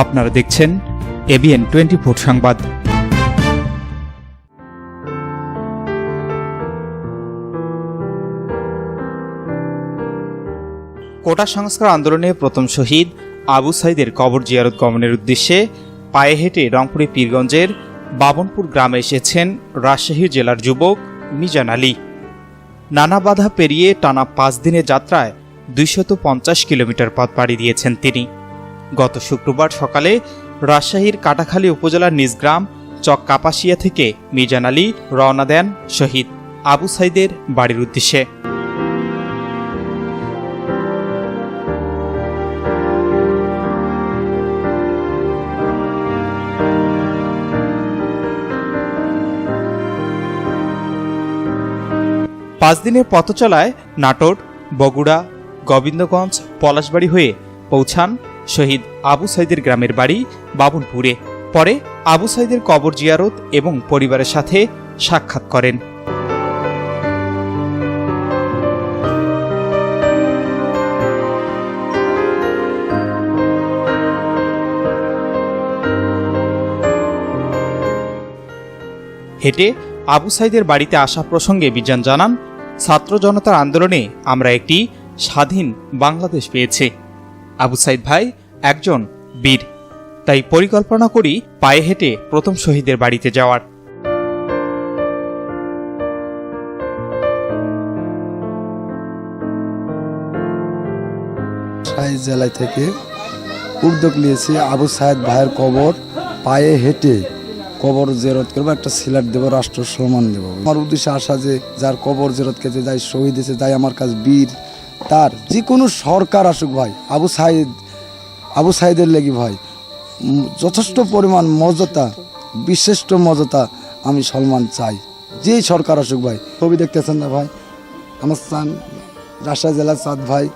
আপনারা দেখছেন ABN twenty four সংবাদ। কোটা সংস্কার আন্দোলনে প্রথম শহীদ আবু সাইদের কবর জিয়ারত গমনের উদ্দেশ্যে পায়ে হেঁটে রংপুরে পীরগঞ্জের বাবনপুর গ্রামে এসেছেন রাজশাহী জেলার যুবক মিজান আলী। নানা বাধা পেরিয়ে টানা পাঁচ দিনের যাত্রায় দুইশত পঞ্চাশ কিলোমিটার পথ পাড়ি দিয়েছেন তিনি। গত শুক্রবার সকালে রাজশাহীর কাটাখালী উপজেলার নিজ গ্রাম চক কাপাসিয়া থেকে মিজান আলী রওনা দেন শহীদ আবু সাইদের বাড়ির উদ্দেশ্যে। পাঁচ দিনের পথচলায় নাটোর, বগুড়া গোবিন্দগঞ্জ, পলাশবাড়ি হয়ে পৌঁছান শহীদ আবু সাইদের গ্রামের বাড়ি বাবুনপুরে। পরে আবু সাইদের কবর জিয়ারত এবং পরিবারের সাথে সাক্ষাৎ করেন। হেঁটে আবু সাইদের বাড়িতে আসা প্রসঙ্গে বিজান জানান, ছাত্র জনতার আন্দোলনে আমরা একটি স্বাধীন বাংলাদেশ পেয়েছে। আবু সাইদ ভাই একজন বীর। তাই পরিকল্পনা করি পায়ে হেঁটে প্রথম শহীদের বাড়িতে যাওয়ার। জেলায় থেকে উদ্যোগ নিয়েছি। আবু সাহেদ ভাইয়ের কবর পায়ে হেঁটে কবর জেরত করব, একটা সিলার দেবো, রাষ্ট্র সম্মান দেবো। আমার উদ্দেশ্যে আসা যে যার কবর জেরত খেতে, যাই শহীদ হয়েছে, যাই আমার কাছে বীর। তার যে কোনো সরকার আসুক ভাই আবু সাইদ আবু সাইদের লেগে ভাই যথেষ্ট পরিমাণ মর্যাদা বিশিষ্ট মর্যাদা আমি সম্মান চাই। যেই সরকার আসুক ভাই ছবি দেখতেছেন না ভাই? আমার চান রাজশাহী জেলার চাঁদ ভাই।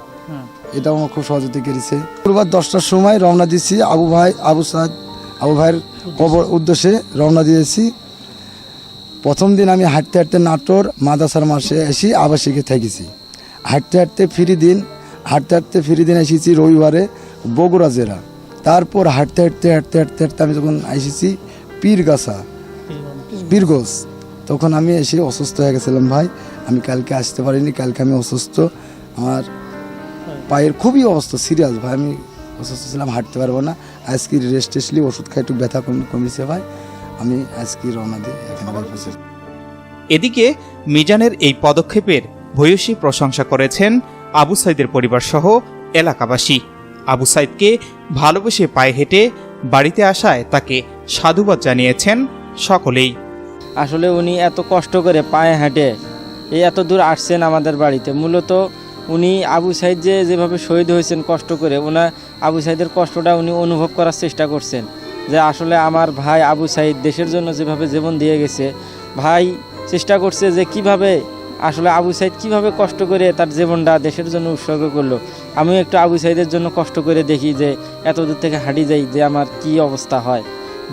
এটাও আমার খুব সহযোগিতা করেছে। পূর্বার দশটার সময় রওনা দিয়েছি আবু ভাই আবু সাদ আবু ভাইয়ের কবর উদ্দেশ্যে রওনা দিয়েছি। প্রথম দিন আমি হাঁটতে হাঁটতে নাটোর মাদাসার মাসে এসে আবাসিকে থেকেছি। হাঁটতে হাঁটতে ফিরি দিন, হাঁটতে হাঁটতে ফিরি দিন এসেছি রবিবারে বগুড়া জেলা। তারপর হাঁটতে হাঁটতে হাঁটতে হাঁটতে হাঁটতে আমি যখন এসেছি পীরগাছা বীরগোস তখন আমি এসে অসুস্থ হয়ে গেছিলাম ভাই। আমি কালকে আসতে পারিনি, কালকে আমি অসুস্থ। আমার পায়ের খুবই অবস্থা সিরিয়াস ভাই, আমি অসুস্থ ছিলাম, হাঁটতে পারব না। আজকে রেস্ট টেস্টলি ওষুধ খাই, একটু ব্যথা কম- কমেছে ভাই। আমি আজকে রওনা দিই এখানে। এদিকে মিজানের এই পদক্ষেপের ভূয়সী প্রশংসা করেছেন আবু সাইদের পরিবার সহ এলাকাবাসী। আবু সাইদকে ভালোবেসে পায়ে হেঁটে বাড়িতে আসায় তাকে সাধুবাদ জানিয়েছেন সকলেই। আসলে উনি এত কষ্ট করে পায়ে হেঁটে এই এত দূর আসছেন আমাদের বাড়িতে। মূলত উনি আবু সাইদ যে যেভাবে শহীদ হয়েছেন কষ্ট করে ওনার আবু সাইদের কষ্টটা উনি অনুভব করার চেষ্টা করছেন। যে আসলে আমার ভাই আবু সাইদ দেশের জন্য যেভাবে জীবন দিয়ে গেছে, ভাই চেষ্টা করছে যে কীভাবে আসলে আবু সাইদ কীভাবে কষ্ট করে তার জীবনটা দেশের জন্য উৎসর্গ করল? আমিও একটু আবু সাইদের জন্য কষ্ট করে দেখি যে এত দূর থেকে হাঁটি যাই যে আমার কি অবস্থা হয়।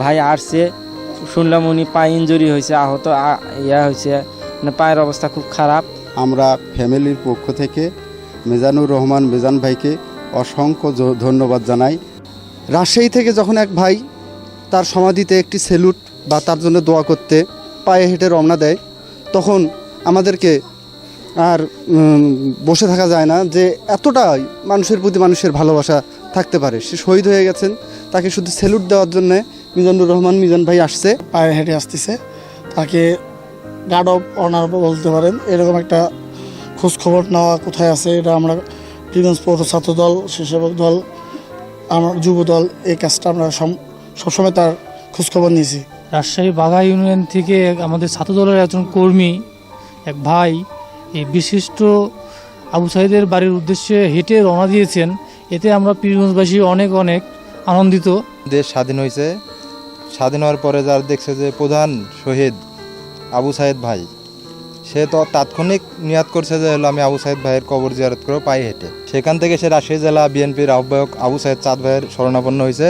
ভাই আসছে, শুনলাম উনি পায়ে ইঞ্জুরি হয়েছে, আহত ইয়া হয়েছে। মানে পায়ের অবস্থা খুব খারাপ। আমরা ফ্যামিলির পক্ষ থেকে মেজানুর রহমান, মেজান ভাইকে অসংখ্য ধন্যবাদ জানাই। রাজশাহী থেকে যখন এক ভাই তার সমাধিতে একটি সেলুট বা তার জন্য দোয়া করতে পায়ে হেঁটে রওনা দেয়, তখন আমাদেরকে আর বসে থাকা যায় না যে এতটাই মানুষের প্রতি মানুষের ভালোবাসা থাকতে পারে। সে শহীদ হয়ে গেছেন তাকে শুধু সেলুট দেওয়ার জন্যে মিজানুর রহমান মিজান ভাই আসছে। পায়ে হেঁটে আসতেছে। তাকে গার্ড অফ অনার বলতে পারেন। এরকম একটা খোঁজখবর নেওয়া কোথায় আছে এটা আমরা প্রিভেন্স পৌর ছাত্র দল স্বেচ্ছাসেবক দল আমার যুব দল এই কাজটা আমরা সম- সবসময় তার খোঁজখবর নিয়েছি। রাজশাহী বাঘা ইউনিয়ন থেকে আমাদের ছাত্রদলের একজন কর্মী এক ভাই এই বিশিষ্ট আবু সাইদের বাড়ির উদ্দেশ্যে হেঁটে রওনা দিয়েছেন। এতে আমরা পীরগঞ্জবাসী অনেক অনেক আনন্দিত। দেশ স্বাধীন হয়েছে। স্বাধীন হওয়ার পরে যার দেখছে যে প্রধান শহীদ আবু সাহেদ ভাই, সে তো তাৎক্ষণিক নিয়াত করছে যে হলো আমি আবু সাহেদ ভাইয়ের কবর জিয়ারত করে পায়ে হেঁটে। সেখান থেকে সে রাজশাহী জেলা বিএনপির আহ্বায়ক আবু সাহেদ চাঁদ ভাইয়ের শরণাপন্ন হয়েছে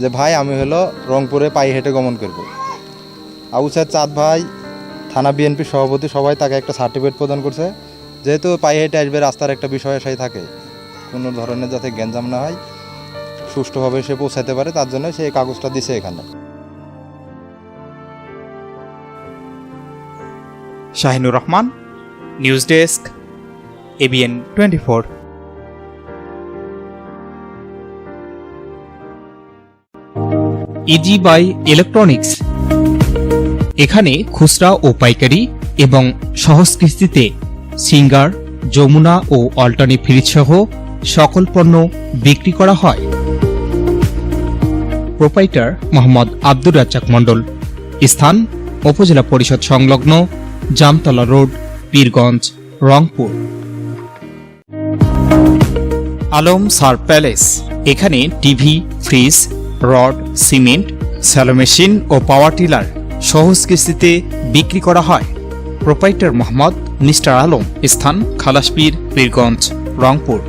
যে, ভাই, আমি হলো রংপুরে পায়ে হেঁটে গমন করব। আবু সাহেদ চাঁদ ভাই থানা বিএনপি সভাপতি সবাই তাকে একটা সার্টিফিকেট প্রদান করছে। যেহেতু পায়ে হেঁটে আসবে রাস্তার একটা বিষয় আশাই থাকে। কোনো ধরনের যাতে গ্যাঞ্জাম না হয় সুষ্ঠুভাবে সে পৌঁছাতে পারে তার জন্য সে কাগজটা দিছে এখানে। Shahinur Rahman news desk ABN twenty four. Easy by electronics. এখানে খুচরা ও পাইকারি এবং সহজ সিঙ্গার, যমুনা ও অল্টানি ফ্রিজ সহ সকল পণ্য বিক্রি করা হয়। প্রোপাইটার মোহাম্মদ আব্দুর রাজ্জাক মণ্ডল। স্থান, উপজেলা পরিষদ সংলগ্ন জামতলা রোড, পীরগঞ্জ, রংপুর। আলম সার প্যালেস। এখানে TV, fridge, rod, cement, shallow machine ও পাওয়ার টিলার সহজ কিস্তিতে বিক্রি করা হয়। প্রোপাইটার মোহাম্মদ মিস্টার আলম স্থান খালাসপীর পীরগঞ্জ রংপুর।